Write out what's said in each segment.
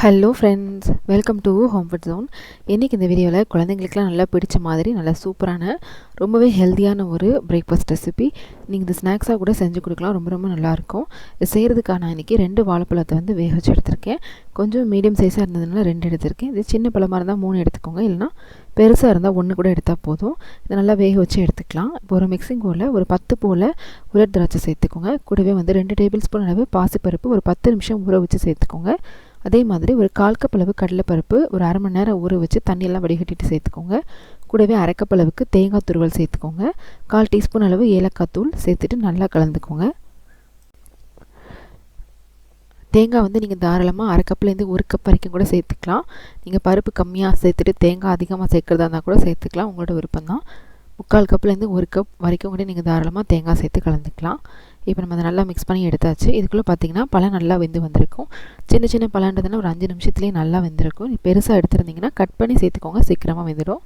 Hello friends welcome to home food zone இன்றைக்கி இந்த வீடியோவில் குழந்தைங்களுக்குலாம் நல்லா பிடிச்ச மாதிரி நல்லா சூப்பரான ரொம்பவே ஹெல்த்தியான ஒரு பிரேக்ஃபாஸ்ட் ரெசிபி நீங்கள் இந்த ஸ்நாக்ஸாக கூட செஞ்சு கொடுக்கலாம். ரொம்ப ரொம்ப நல்லாயிருக்கும் இது செய்கிறதுக்காக நான் இன்றைக்கி ரெண்டு வாழைப்பழத்தை வந்து வேக வச்சு எடுத்திருக்கேன். கொஞ்சம் மீடியம் சைஸாக இருந்ததுனால ரெண்டு எடுத்திருக்கேன். இது சின்ன பழமாக இருந்தால் மூணு எடுத்துக்கோங்க. இல்லைனா பெருசாக இருந்தால் ஒன்று கூட எடுத்தால் போதும். இதை நல்லா வேக வச்சு எடுத்துக்கலாம். இப்போ ஒரு மிக்சிங் போல் ஒரு பத்து போல் உலர் திராட்சை சேர்த்துக்கோங்க. கூடவே வந்து ரெண்டு டேபிள் ஸ்பூன் அளவு பாசிப்பருப்பு ஒரு பத்து நிமிஷம் ஊற வச்சு சேர்த்துக்கோங்க. அதே மாதிரி ஒரு கால் கப் அளவு கடலைப்பருப்பு ஒரு அரை மணி நேரம் ஊற வச்சு தண்ணியெல்லாம் வடிகட்டிட்டு சேர்த்துக்கோங்க. கூடவே அரைக்கப்பளவுக்கு தேங்காய் துருவல் சேர்த்துக்கோங்க. கால் டீஸ்பூன் அளவு ஏலக்காய் தூள் சேர்த்துட்டு நல்லா கலந்துக்கோங்க. தேங்காய் வந்து நீங்கள் தாராளமாக அரை கப்லேருந்து ஒரு கப் வரைக்கும் கூட சேர்த்துக்கலாம். நீங்கள் பருப்பு கம்மியாக சேர்த்துட்டு தேங்காய் அதிகமாக சேர்க்குறதா இருந்தால் கூட சேர்த்துக்கலாம். உங்களோட விருப்பம் தான் முக்கால் கப்லேருந்து ஒரு கப் வரைக்கும் கூட நீங்கள் தாராளமாக தேங்காய் சேர்த்து கலந்துக்கலாம். இப்போ நம்ம அதை நல்லா மிக்ஸ் பண்ணி எடுத்தாச்சு. இதுக்குள்ளே பார்த்தீங்கன்னா பழம் நல்லா வெந்து வந்திருக்கும். சின்ன சின்ன பழன்றதுனா ஒரு அஞ்சு நிமிஷத்துலேயே நல்லா வெந்திருக்கும். பெருசாக எடுத்துருந்தீங்கன்னா கட் பண்ணி சேர்த்துக்கோங்க. சீக்கிரமாக வெந்துடும்.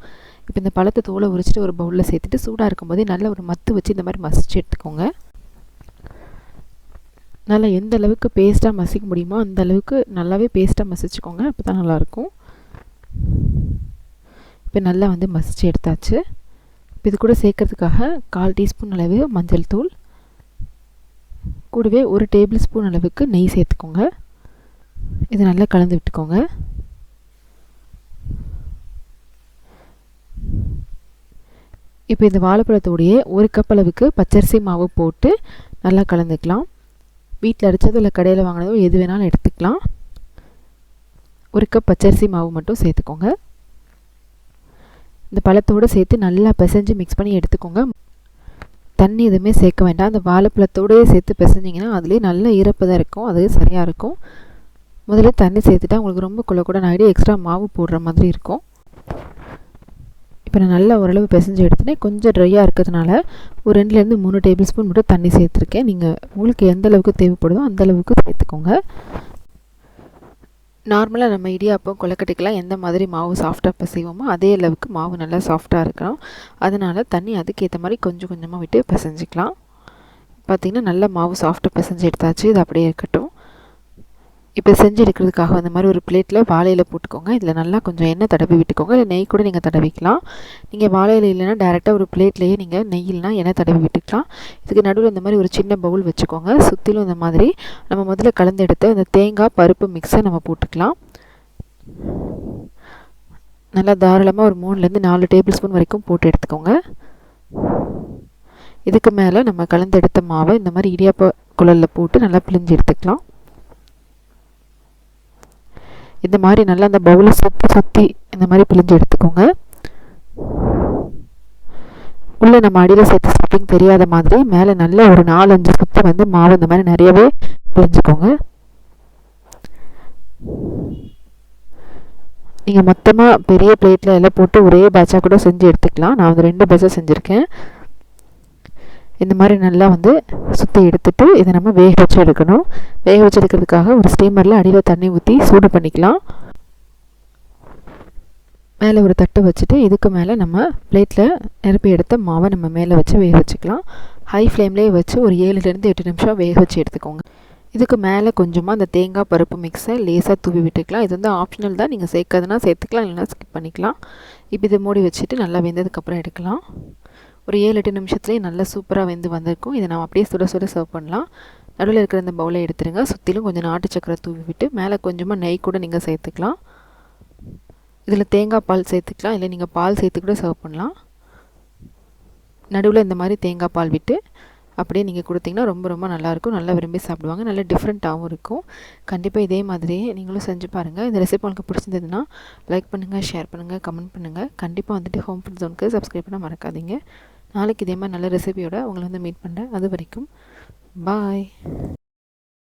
இப்போ இந்த பழத்தை தோலை உரிச்சிட்டு ஒரு பவுலில் சேர்த்துட்டு சூடாக இருக்கும்போதே நல்ல ஒரு மத்து வச்சு இந்த மாதிரி மசிச்சு எடுத்துக்கோங்க. நல்லா எந்த அளவுக்கு பேஸ்ட்டாக மசிக்க முடியுமோ அந்த அளவுக்கு நல்லாவே பேஸ்ட்டாக மசிச்சுக்கோங்க. அப்போ தான் நல்லாயிருக்கும். இப்போ நல்லா வந்து மசிச்சு எடுத்தாச்சு. இப்போ இது கூட சேர்க்கறதுக்காக கால் டீஸ்பூன் அளவு மஞ்சள் தூள் கூடவே ஒரு டேபிள் ஸ்பூன் அளவுக்கு நெய் சேர்த்துக்கோங்க. இது நல்லா கலந்து விட்டுக்கோங்க. இப்போ இந்த வாழைப்பழத்தோடைய ஒரு கப் அளவுக்கு பச்சரிசி மாவு போட்டு நல்லா கலந்துக்கலாம். வீட்டில் அரைச்சதோ இல்லை கடையில் வாங்கினதோ எது வேணாலும் எடுத்துக்கலாம். ஒரு கப் பச்சரிசி மாவு மட்டும் சேர்த்துக்கோங்க. இந்த பழத்தோடு சேர்த்து நல்லா பிசைஞ்சு மிக்ஸ் பண்ணி எடுத்துக்கோங்க. தண்ணி எதுவுமே சேர்க்க வேண்டாம். அந்த வாழைப்பழத்தோடயே சேர்த்து பிசைஞ்சிங்கன்னா அதுலேயே நல்ல ஈரப்பதாக இருக்கும். அது சரியாக இருக்கும். முதல்ல தண்ணி சேர்த்துட்டா உங்களுக்கு ரொம்ப குள்ள கூட ஆகிடு எக்ஸ்ட்ரா மாவு போடுற மாதிரி இருக்கும். இப்போ நான் நல்லா ஓரளவு பிசைஞ்சு எடுத்துனேன் கொஞ்சம் ட்ரையாக இருக்கிறதுனால ஒரு ரெண்டுலேருந்து மூணு டேபிள் ஸ்பூன் மட்டும் தண்ணி சேர்த்துருக்கேன். நீங்கள் உங்களுக்கு எந்த அளவுக்கு தேவைப்படுதோ அந்த அளவுக்கு சேர்த்துக்கோங்க. நார்மலாக நம்ம இடியாப்பம் கொலக்கட்டைக்கெலாம் எந்த மாதிரி மாவு சாஃப்டாக பிசைவோமோ அதே அளவுக்கு மாவு நல்லா சாஃப்டாக இருக்கணும். அதனால் தண்ணி அதுக்கேற்ற மாதிரி கொஞ்சம் கொஞ்சமாக விட்டு பிசைஞ்சிக்கலாம். பார்த்திங்கன்னா நல்லா மாவு சாஃப்டாக பிசைஞ்சு எடுத்தாச்சு. இது அப்படியே இருக்கட்டும். இப்போ செஞ்சு எடுக்கிறதுக்காக அந்த மாதிரி ஒரு பிளேட்டில் வாழையில் போட்டுக்கோங்க. இதில் நல்லா கொஞ்சம் எண்ணெய் தடவி விட்டுக்கோங்க. இல்லை நெய் கூட நீங்கள் தடவிக்கலாம். நீங்கள் வாழையில் இல்லைன்னா டேரெக்டாக ஒரு பிளேட்லேயே நீங்கள் நெய்யில்னா எண்ணெய் தடவி விட்டுக்கலாம். இதுக்கு நடுவில் இந்த மாதிரி ஒரு சின்ன பவுல் வச்சுக்கோங்க. சுற்றிலும் இந்த மாதிரி நம்ம முதல்ல கலந்து எடுத்து அந்த தேங்காய் பருப்பு மிக்ஸை நம்ம போட்டுக்கலாம். நல்லா தாராளமாக ஒரு மூணுலேருந்து நாலு டேபிள் ஸ்பூன் வரைக்கும் போட்டு எடுத்துக்கோங்க. இதுக்கு மேலே நம்ம கலந்தெடுத்த மாவை இந்த மாதிரி இடியாப்ப குழலில் போட்டு நல்லா பிழிஞ்சு எடுத்துக்கலாம். இந்த மாதிரி நல்லா அந்த பவுலை சுற்றி சுற்றி இந்த மாதிரி பிழிஞ்சு எடுத்துக்கோங்க. உள்ளே நம்ம அடியில் சேர்த்து ஸ்டிப்பிங் தெரியாத மாதிரி மேலே நல்ல ஒரு நாலஞ்சு சுற்றி வந்து மாவு இந்த மாதிரி நிறையவே பிழிஞ்சுக்கோங்க. நீங்கள் மொத்தமாக பெரிய பிளேட்டில் எல்லாம் போட்டு ஒரே பேட்சாக கூட செஞ்சு எடுத்துக்கலாம். நான் வந்து ரெண்டு பேட்சாக செஞ்சுருக்கேன். இந்த மாதிரி நல்லா வந்து சுற்றி எடுத்துட்டு இதை நம்ம வேக வச்சு எடுக்கணும். வேக வச்சு எடுக்கிறதுக்காக ஒரு ஸ்டீமரில் அடியில் தண்ணி ஊற்றி சூடு பண்ணிக்கலாம். மேலே ஒரு தட்டு வச்சுட்டு இதுக்கு மேலே நம்ம பிளேட்டில் நிரப்பி எடுத்த மாவை நம்ம மேலே வச்சு வேக வச்சுக்கலாம். ஹை ஃப்ளேம்லேயே வச்சு ஒரு ஏழுலேருந்து எட்டு நிமிஷம் வேக வச்சு எடுத்துக்கோங்க. இதுக்கு மேலே கொஞ்சமாக அந்த தேங்காய் பருப்பு மிக்ஸை லேசாக தூவி விட்டுக்கலாம். இது வந்து ஆப்ஷனல் தான். நீங்கள் சேர்க்கறதுனா சேர்த்துக்கலாம். இல்லைனா ஸ்கிப் பண்ணிக்கலாம். இப்போ இதை மூடி வச்சுட்டு நல்லா வெந்ததுக்கப்புறம் எடுக்கலாம். ஒரு ஏழு எட்டு நிமிஷத்துலேயே நல்லா சூப்பராக வெந்து வந்திருக்கும். இதை நம்ம அப்படியே சுட சுட சர்வ் பண்ணலாம். நடுவில் இருக்கிற இந்த பவுலை எடுத்துருங்க. சுற்றிலும் கொஞ்சம் நாட்டு சக்கரை தூவி விட்டு மேலே கொஞ்சமாக நெய் கூட நீங்கள் சேர்த்துக்கலாம். இதில் தேங்காய் பால் சேர்த்துக்கலாம். இல்லை நீங்கள் பால் சேர்த்து கூட சர்வ் பண்ணலாம். நடுவில் இந்த மாதிரி தேங்காய் பால் விட்டு அப்படியே நீங்கள் கொடுத்தீங்கன்னா ரொம்ப ரொம்ப நல்லாயிருக்கும் நல்லா விரும்பி சாப்பிடுவாங்க. நல்லா டிஃப்ரெண்ட்டாகவும் இருக்கும். கண்டிப்பாக இதே மாதிரியே நீங்களும் செஞ்சு பாருங்கள் இந்த ரெசிபி உங்களுக்கு பிடிச்சிருந்ததுன்னா லைக் பண்ணுங்கள் ஷேர் பண்ணுங்கள் கமெண்ட் பண்ணுங்கள் கண்டிப்பாக வந்துட்டு ஹோம் ஃபுட் ஜோனுக்கு சப்ஸ்கிரைப் பண்ண மறக்காதீங்க. நாளைக்கு இதே மாதிரி நல்ல ரெசிபியோட உங்களை வந்து மீட் பண்ணுறேன் அது வரைக்கும் பாய்